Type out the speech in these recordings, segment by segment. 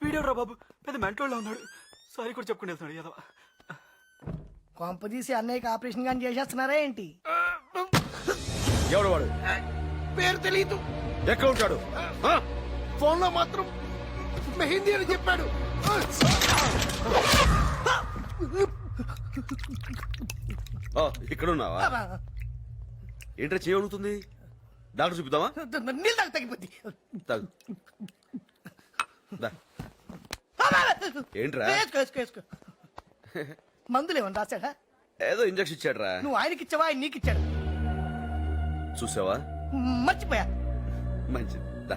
Video రా బాబు? పెద్ద మెంటోళ్ళ ఉన్నాడు. సారీ కూడా చెప్పుకుని వెళ్తున్నాడు ఏదో కొంపదీసి అన్నయ్యకి ఆపరేషన్ కానీ చేసేస్తున్నారా ఏంటి? ఎవడు వాడు? పేరు తెలియదు ఎక్కడ ఉంటాడు? ఫోన్లో మాత్రం మెహిందీ అని చెప్పాడు. ఇక్కడ ఉన్నావా ఏంట్రా చేయగలుగుతుంది డాక్టర్ చూపిద్దామా? నీళ్ళు తాగి తగ్గిపోద్ది. తాగు. దా. ఏంట్రా? వేసుకో వేసుకో వేసుకో. మందులు ఏమన్నా రాశాడా? ఏదో ఇంజక్షన్ ఇచ్చాడ్రా. నువ్వు ఆయనకి ఇచ్చావా ఆయన నీకు ఇచ్చాడు? చూసావా? మర్చిపోయా. మంచిది. దా.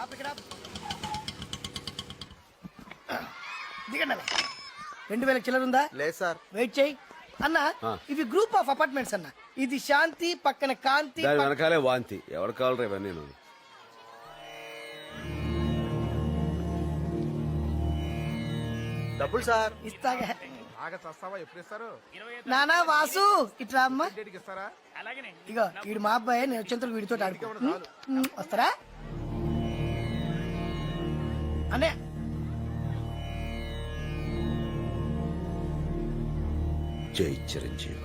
ఆపు ఇక్కడ ఆపు. దిగండి అలా. రెండు వేల చిల్లర ఉందా? లేదు సార్. వెయిట్ చేయి. అన్న. ఇవి గ్రూప్ ఆఫ్ అపార్ట్మెంట్స్ అన్న. ఇది శాంతి పక్కన కాంతి దాని వెనకాలే వాంతి. ఎవరు కావాలరా ఇవన్నీ నేను డబ్బులు సార్. ఇస్తాగా. నానా వాసు ఇట్లా అమ్మా. ఇగో వీడు మా అబ్బాయి నేను వచ్చేంతలో వీడితో ఆడుకో. వస్తారా? అనే జై చిరంజీవి.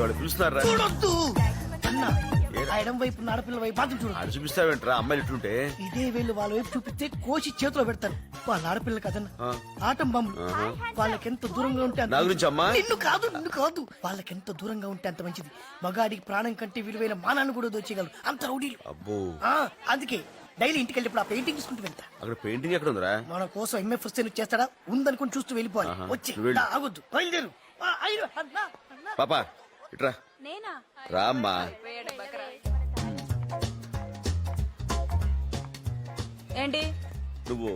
వాడు పిలుస్తున్నారా చూడొద్దు. అన్న ఆ ఎడం వైపు ఆడపిల్ల వైపు మాత్రం చూడు. ఆడు చూపిస్తావేంట్రా? అమ్మాయిలు ఇట్లుంటే? ఇదే వీళ్ళు వాళ్ళ వైపు చూపిస్తే కోసి చేతిలో పెడతారు. వాళ్ళ ఆడపిల్ల కదన్న. ఆటం బాంబులు వాళ్ళకెంత దూరంగా ఉంటే నా గురించి అమ్మా? నిన్ను కాదు నిన్ను కాదు. వాళ్ళకెంత దూరంగా ఉంటే అంత మంచిది. మగాడికి ప్రాణం కంటే విలువైన మానాన్ని కూడా దోచేయగలరు. అంత రౌడీలు. అబ్బో. ఆ, అందుకే డైలీ ఇంటికి వెళ్ళినప్పుడు ఆ పెయింటింగ్ తీసుకుంటూ వెళ్తా. అక్కడ పెయింటింగ్ ఎక్కడ ఉందిరా? మన కోసం ఎంఎఫ్ వస్తే చేస్తాడా? ఉందనుకుని చూస్తూ వెళ్ళిపోవాలి. వచ్చి. ఆగొద్దు. బయలుదేరు. పాపా ఇట్రా. నేనా? రా అమ్మా ఏంటి? నువ్వు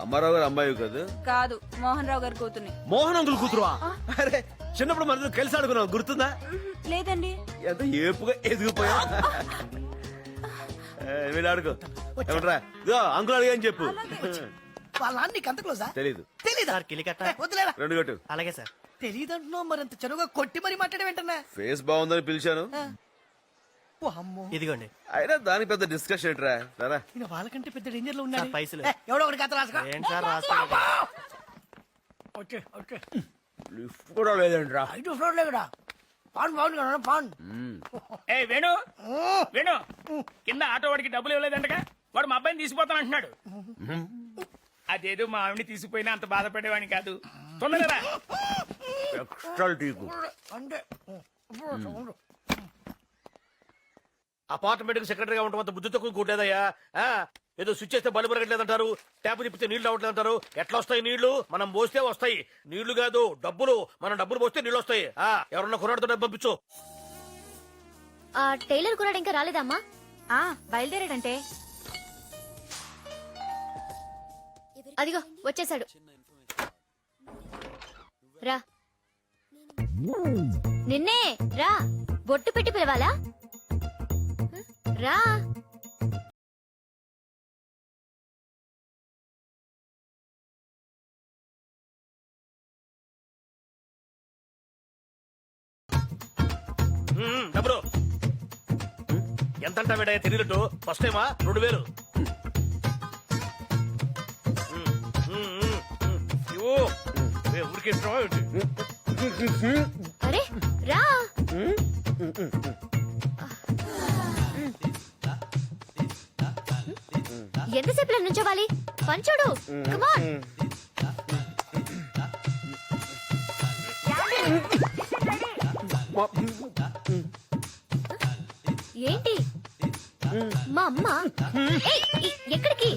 రామారావు గారు అమ్మాయి కదా? కాదు మోహన్ రావు గారి కూతుర్ని. మోహన్ అంకుల్ కూతురువా? అరే చిన్నప్పుడు మన కలిసి ఆడుకున్నావు? గుర్తుందా? లేదండి. ఎంత ఏపుగా ఎదిగిపోయా? వీళ్ళు ఆడుకో. ఏమంటారా ఇదో అంకుల్ అడిగా అని చెప్పు. వాళ్ళ నాన్న నీకు అంత క్లోజా? తెలీదు. తెలీదా? ఏ, వదిలేరా? రెండు గట్టు అలాగే సార్. తెలీదంటున్నావు మరింత చనువుగా కొట్టి మరి మాట్లాడే వెంటనే ఫేస్ బాగుందని పిలిచాను. అమ్మో. ఇదిగోండి. అయినా దానికి పెద్ద డిస్కషన్ ఏంట్రా? సరే ఈయన వాళ్ళకంటే పెద్ద డేంజర్లో ఉన్నాడు. సార్, పైసలు. ఏ, ఎవడో ఒకటి కథ రాసుకో. ఏంటి సార్ రాసుకోండి. Okay okay. లిఫ్ట్ కూడా లేదంట్రా. ఐదు ఫ్లోర్ లేకడా పాన్ పాన్ కదా పాన్. ఏ వేణు వేణు కింద ఆటో వాడికి డబ్బులు ఇవ్వలేదంటగా వాడు మా అబ్బాయిని తీసుకుపోతాను అంటున్నాడు. అదేదో మా ఆవిడని తీసుకుపోయినా అంత బాధపడేవాడిని కాదు. తొందరగా రా. ఎక్స్ట్రా టీకు అంటే. అపార్ట్మెంట్కి సెక్రటరీ గా ఉండటం అంత బుద్ధి తక్కువ కూడలేదయ్యా ఆ, ఏదో స్విచ్ చేస్తే బల్బు పెరగట్లేదంటారు ట్యాప్ తిప్పితే నీళ్ళు రావట్లేదంటారు. ఎట్లా వస్తాయి నీళ్ళు? మనం పోస్తే వస్తాయి. నీళ్ళు కాదు డబ్బులు. మనం డబ్బులు పోస్తే నీళ్ళు వస్తాయి. ఆ ఎవరన్నా కొన్నాడుతో డబ్బు పంపించు. ఆ టైలర్ కురాడు ఇంకా రాలేదమ్మా? ఆ బయలుదేరాడంటే. అదిగో వచ్చేసాడు. రా. నిన్నే రా. బొట్టు పెట్టి పిలవాలా? రా. డబ్బులు. ఎంత అంటావేడయ్యా తెలియట్టు ఫస్ట్ టైమా? రెండు వేలు. ఊరికే? అరే రా. ఎంతసేపు నుంచోవాలి పంచుడు కమాన్ ఏంటి? మా అమ్మ? ఎక్కడికి?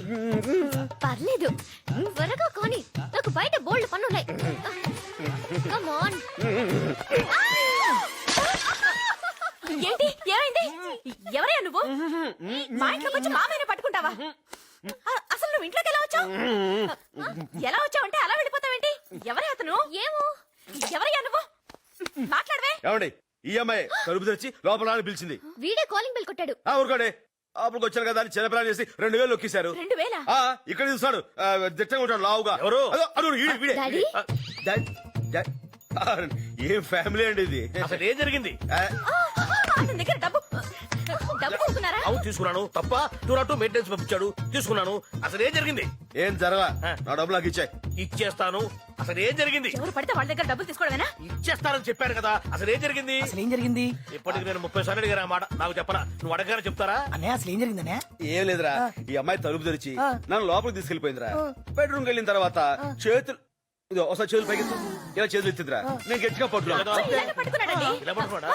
పర్లేదు. త్వరగా కానీ నాకు బయట బోల్డ్ పనున్నాయి. కమాన్ ఏంటి ఏమైంది? ఎవరయ్యా నువ్వు? మా ఇంట్లోకి వచ్చి మామయ్యని పట్టుకుంటావా? అసలు నువ్వు ఇంట్లోకి ఎలా వచ్చావు? ఎలా వచ్చావంటే అలా వెళ్ళిపోతావేంటి? ఎవరే అతను? ఏమో? ఎవరయ్యా నువ్వు? మాట్లాడవే. ఏమండి? ఈ అమ్మాయి తలుపు తెరిచి లోపల పిలిచింది. వీడే కాలింగ్ బెల్ కొట్టాడు. ఆ ఊరుకోండి. అప్పుడు వచ్చాను కదా అని చిన్నపిల్లలు చేసి రెండు వేలు నొక్కేశారు రెండు వేల? ఆ, ఇక్కడ చూస్తాడు. దిట్టంగా ఉంటాడు లావుగా. ఎవరు? అదో, అదో, వీడే, వీడే. ఏం ఫ్యామిలీ అండి ఇది? అసలు ఏం జరిగింది? అతని దగ్గర డబ్బు డబ్బు తీసుకున్నారా అవును తీసుకున్నాను. తప్ప టూ నాట్ మెయింటెనెన్స్ పంపించాడు. తీసుకున్నాను. అసలు ఏం జరిగింది? ఏం జరగా ఆ. నా డబ్బులు నాకు ఇచ్చాయి ఇచ్చేస్తాను. అసలు ఏం జరిగింది? ఎవరు పడితే వాళ్ళ దగ్గర డబ్బులు తీసుకోవడమేనా? ఇచ్చేస్తానని చెప్పాను కదా. అసలు ఏం జరిగింది? అసలు ఏం జరిగింది? ఇప్పటికి నేను ముప్పై సార్లు అడిగాను ఆ మాట. నాకు చెప్పనా? నువ్వు అడగానే చెప్తారా? అన్నయ్య అసలు ఏం జరిగిందనే ఏం లేదురా. ఈ అమ్మాయి తలుపు తెరిచి నన్ను లోపలికి తీసుకెళ్ళిపోయిందిరా బెడ్రూమ్కి వెళ్ళిన తర్వాత చేతులు ఇదో ఒకసారి చేతులు పైకి ఎత్తు. ఇలా చేతులు ఎత్తిందిరా నేను గట్టిగా పట్టున్నా ఇలానే పట్టుకున్నాడండి. ఇలా పట్టుకోడా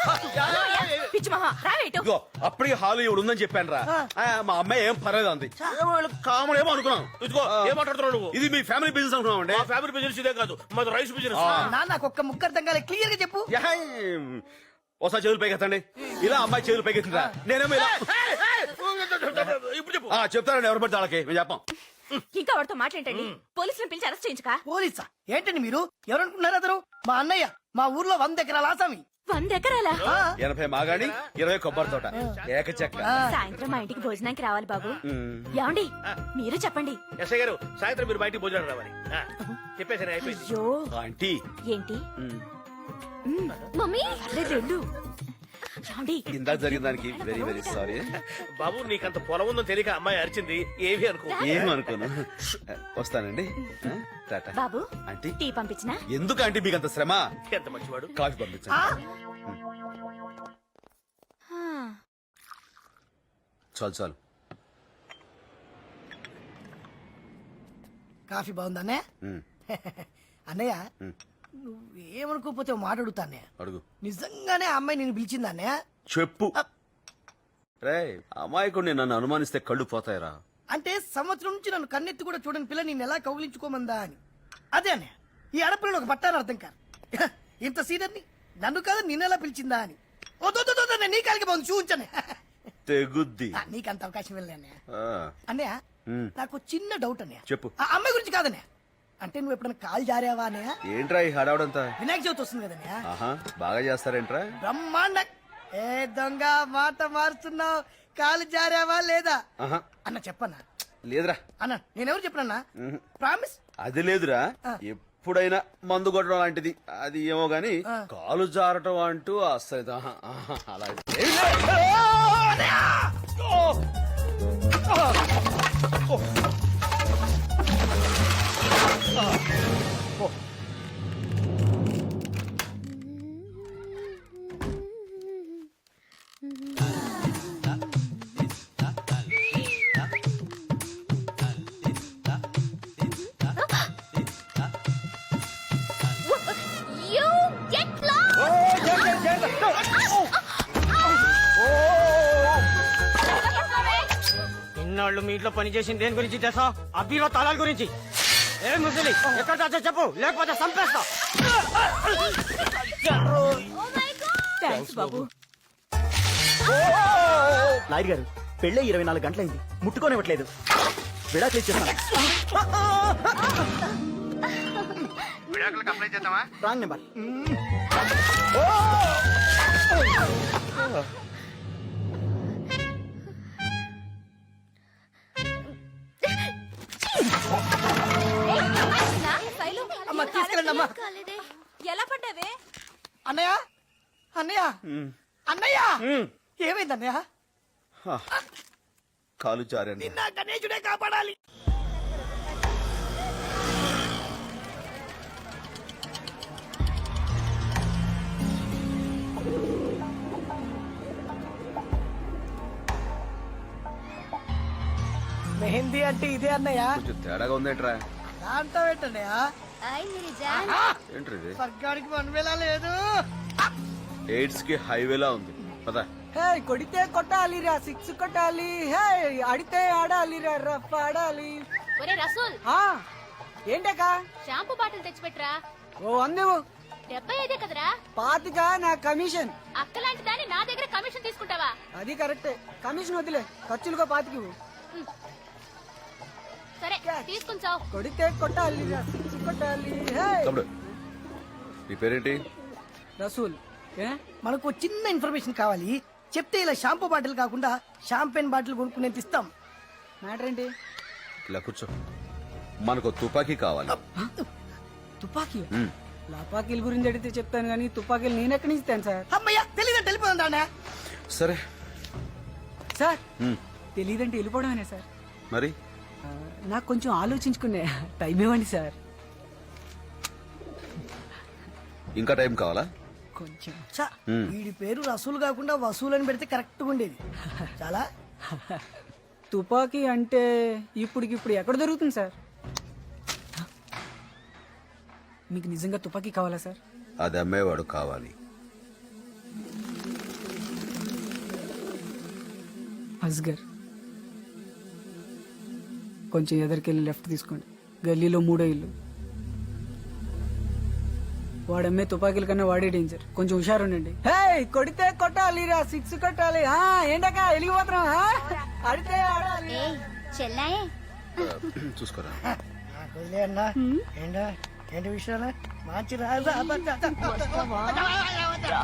పిచ్చి మహా రావేటు ఇదిగో అప్పటికి హాలు ఇవిడు ఉందని చెప్పాను రా మా అమ్మాయి ఏం పర్లేదు అంది. కామన్ ఏమో అనుకున్నాం. ఇదిగో ఏం మాట్లాడుతున్నావు నువ్వు? ఇది మీ ఫ్యామిలీ బిజినెస్ అనుకున్నాం అండి? మా ఫ్యామిలీ బిజినెస్ ఇదే కాదు. మాది రైస్ బిజినెస్ నా నాకు ఒక్క ముక్క అర్థం కాలే క్లియర్గా చెప్పు. ఒకసారి చేతులు పైకి ఎత్తండి ఇలా అమ్మాయి చేతులు పైకి ఎత్తిందిరా నేనేమో ఇలా ఇప్పుడు చెప్పు ఆ, చెప్తారండి ఎవరు పడితే వాళ్ళకి. మేము చెప్పాం. ఇంకా వాడితో మాట్లాడండి పోలీసులను పిలిచి అరెస్ట్ చేయించుకా? పోలీసా? ఏంటండి మీరు? ఎవరనుకుంటున్నారు అతను? మా అన్నయ్య మా ఊర్లో వంద ఎకరాల ఆసామి. వంద ఎకరాల? ఎనభై మాగాణి ఇరవై కొబ్బరి తోట. ఏక చెక్క సాయంత్రం మా ఇంటికి భోజనానికి రావాలి బాబు. ఏమండి మీరు చెప్పండి. ఎస్ఐ గారు సాయంత్రం మీరు బయటికి భోజనం రావాలి. చెప్పేసాను అయిపోయింది. అయ్యో. ఆంటీ. ఏంటి? మమ్మీ. పర్లేదు ఇందాక జరిగిన దానికి వెరీ వెరీ సారీ బాబు నీకంత పొలం ఉందని తెలియక అమ్మాయి అరిచింది. ఏవి అనుకో ఏం అనుకోను. వస్తానండి. టాటా. బాబు ఆంటీ. టీ పంపించినా? ఎందుకు ఆంటీ మీకు అంత శ్రమ? ఎంత మంచివాడు. కాఫీ పంపించండి. చాలు చాలు. కాఫీ బాగుందా అన్నయ్య? ఉమ్, అన్నయ్య నువ్వేమనుకోకపోతే ఓ మాట అడుగుతా అన్నయ్య అడుగు. నిజంగానే అమ్మాయి నేను పిలిచిందా అన్నయ్య చెప్పు రే అమాయకుడిని నన్ను అనుమానిస్తే కళ్ళు పోతాయిరా. అంటే సంవత్సరం నుంచి నన్ను కన్నెత్తి కూడా చూడని పిల్ల నేను ఎలా కౌగిలించుకోమందా అని. అదే అన్నయ్య ఈ ఆడపిల్లని ఒక పట్టాను అర్థం కాదు. ఇంత సీనియర్ని నన్ను కాదు నిన్నెలా పిలిచిందా అని. ఓ నీ కాలికి బాగుంది చూపించాను. తెగుద్ది. నీకు అంత అవకాశం వెళ్ళి అన్నయ్య నాకు చిన్న డౌట్ అన్నయ్య. చెప్పు. ఆ అమ్మాయి గురించి కాదన్నయ్య. అంటే నువ్వు ఎప్పుడైనా కాల్ జారావా అన్నయ్య? ఏంట్రా ఈ హడావుడంతా? వినాయక చవితి వస్తుంది కదన్నయ్య ఆహా బాగా చేస్తారేంట్రా? బ్రహ్మాండ ఏ దొంగ మాట మారుతున్నావు కాలు జారావా లేదా? ఆహా. అన్న చెప్పన్నా? లేదురా. అన్న నేనెవరు చెప్పనన్నా? ప్రామిస్. అది లేదురా. ఎప్పుడైనా మందు కొట్టడం లాంటిది. అది ఏమో గాని కాలు జారటం అంటూ అస్సలు ఆహా, ఆహా, అలా ఏం ఇన్నాళ్ళు మీ ఇంట్లో పనిచేసింది దేని గురించి తెలుసా? అబ్బీలో తాళాల గురించి. ఏ ముసలి ఎక్కడ దాచో చెప్పు. లేకపోతే చంపేస్తా. థ్యాంక్స్ బాబు. లాయర్ గారు పెళ్ళే ఇరవై నాలుగు గంటలైంది. ముట్టుకోనివ్వట్లేదు. విడాకులు ఇచ్చేస్తాను రాంగ్ నెంబర్. అన్నయ్య? అన్నయ్య? అన్నయ్య? ఏమైంది అన్నయ్య? కాలు జారండి. నా గణేశుడే కాపాడాలి. మెహందీ అంటే ఇదే అన్నయ్య. కొంచెం తేడాగా ఉందేంట్రా? దాంట్లో ఏంటన్నయ్య స్వర్గానికి వన్ వేళ లేదు. ఎయిడ్స్కి హైవేలా ఉంది. పదా. హే కొడితే కొట్టాలిరా సిక్స్ కొట్టాలి. హే ఆడితే ఆడాలిరా రఫ్ ఆడాలి. ఒరే రసూల్. ఆ ఏంటక్క? షాంపూ బాటిల్ తెచ్చిపెట్టరా. ఓ అందేవు. డెబ్బై ఐదే కదరా. పాతిక నా కమిషన్. అక్కలాంటి దాన్ని నా దగ్గర కమిషన్ తీసుకుంటావా? అది కరెక్టే. కమిషన్ వదిలే ఖర్చులుగా పాతికి సరే తీసుకుంటావు కొడితే కొట్టాలిరా సిక్స్ కొట్టాలి హే! తమ్ముడు నీ పేరేంటి? రసూల్ ఏ? మనకు చిన్న ఇన్ఫర్మేషన్ కావాలి. చెప్తే ఇలా షాంపూ బాటిల్ కాకుండా షాంపెన్ బాటిల్ కొనుక్కునే ఇస్తాం. మ్యాటర్ ఏంటి? ఇలా కూర్చో. మనకు తుపాకీ కావాలి. తుపాకీ ఉమ్. లపాకీల గురించి అడిగితే చెప్తాను కానీ తుపాకీలు నేను ఎక్కడి నుంచి ఇస్తాను సార్? అమ్మయ్య తెలియదంటే వెళ్ళిపోతుందా సరే. సార్ ఉమ్. తెలియదంటే వెళ్ళిపోవడమేనా సార్? మరి? ఆ, నాకు కొంచెం ఆలోచించుకునే టైం ఇవ్వండి సార్. ఇంకా టైం కావాలా? కొంచెం. చా వీడి పేరు రసూలు కాకుండా వసూలు అని పెడితే కరెక్ట్గా ఉండేది. చాలా? తుపాకీ అంటే ఇప్పటికిప్పుడు ఎక్కడ దొరుకుతుంది సార్? మీకు నిజంగా తుపాకీ కావాలా సార్? అది అమ్మేవాడు కావాలి. అస్గర్ కొంచెం ఎదరికెళ్ళి లెఫ్ట్ తీసుకోండి. గల్లీలో మూడో ఇల్లు. వాడమ్మే తుపాకీల కన్నా వాడే డేంజర్ కొంచెం హుషారుండండి హే కొడితే కొట్టాలి రా సిక్స్ కొట్టాలి ఆ ఏంటక్క వెలిగిపోతున్నాం ఆ? ఆడితే ఆడాలి చెల్లాయే చూసుకోరా అన్నా ఏంటా ఏంటి విషయాలు మంచి రాజా రా.